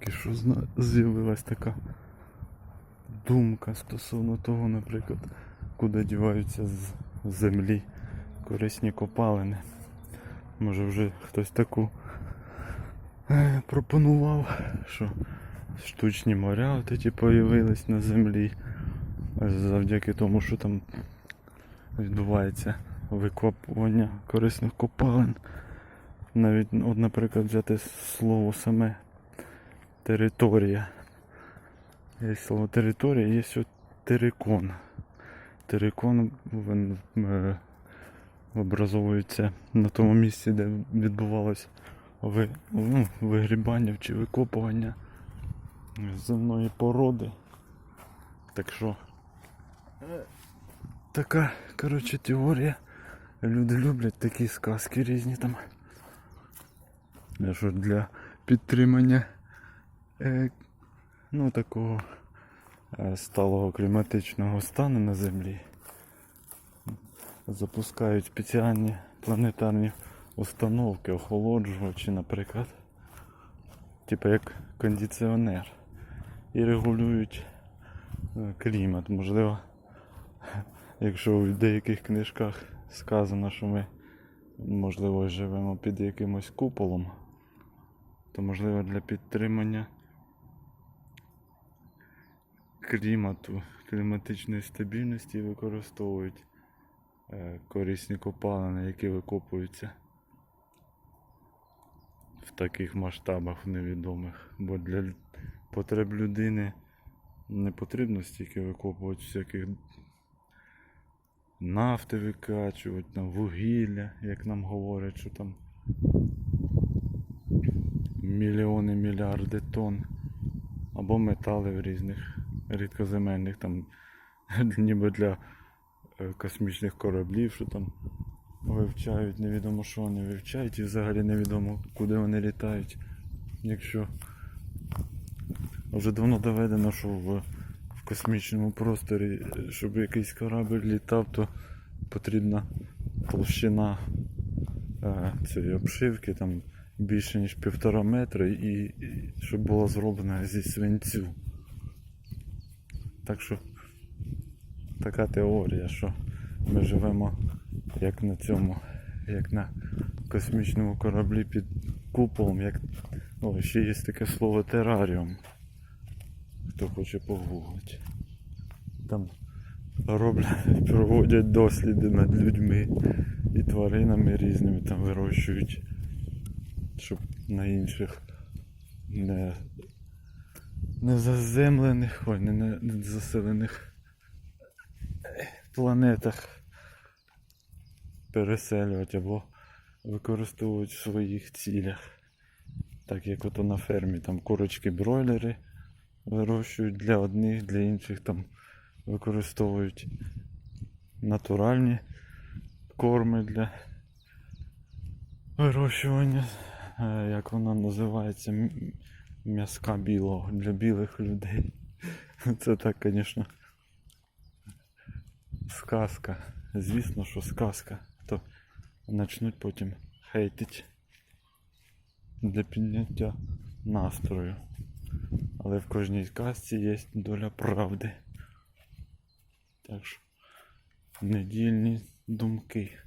Тільки що з'явилась така думка стосовно того, наприклад, куди діваються з землі корисні копалини. Може вже хтось таку е, пропонував, що штучні моря от ті появились на землі завдяки тому, що там відбувається викопування корисних копалин. Навіть, от, наприклад, взяти слово саме територія. Є слово територія, є от терикон. Терикон він, е, образовується на тому місці, де відбувалось ви, ну, вигрібання чи викопування земної породи. Так що е, така, коротше, теорія. Люди люблять такі сказки різні там. Для підтримання ну, такого е, сталого кліматичного стану на землі запускають спеціальні планетарні установки, охолоджувачі, наприклад, типу як кондиціонер. І регулюють е, клімат. Можливо, якщо в деяких книжках сказано, що ми можливо живемо під якимось куполом, то можливо для підтримання клімату, кліматичної стабільності використовують е, корисні копалини, які викопуються в таких масштабах невідомих. Бо для потреб людини не потрібно стільки викопувати всяких нафти викачувати, там вугілля, як нам говорять, що там мільйони, мільярди тонн. Або метали в різних рідкоземельних, там ніби для е, космічних кораблів, що там вивчають, невідомо що вони вивчають і взагалі невідомо куди вони літають. Якщо вже давно доведено, що в, в космічному просторі, е, щоб якийсь корабль літав, то потрібна толщина е, цієї обшивки там більше ніж півтора метра і, і щоб було зроблено зі свинцю. Так що така теорія, що ми живемо як на цьому, як на космічному кораблі під куполом, як о, ще є таке слово тераріум. Хто хоче погуглити. Там роблять, проводять досліди над людьми і тваринами різними там вирощують, щоб на інших не, не заземлених, ой, не, не, не заселених планетах переселювати або використовують в своїх цілях. Так як ото на фермі там курочки бройлери вирощують для одних, для інших там використовують натуральні корми для вирощування. Е, Як вона називається? М'язка білого для білих людей. Це так, звісно. Сказка. Звісно, що сказка. То почнуть потім хейтить для підняття настрою. Але в кожній казці є доля правди. Так що недільні думки.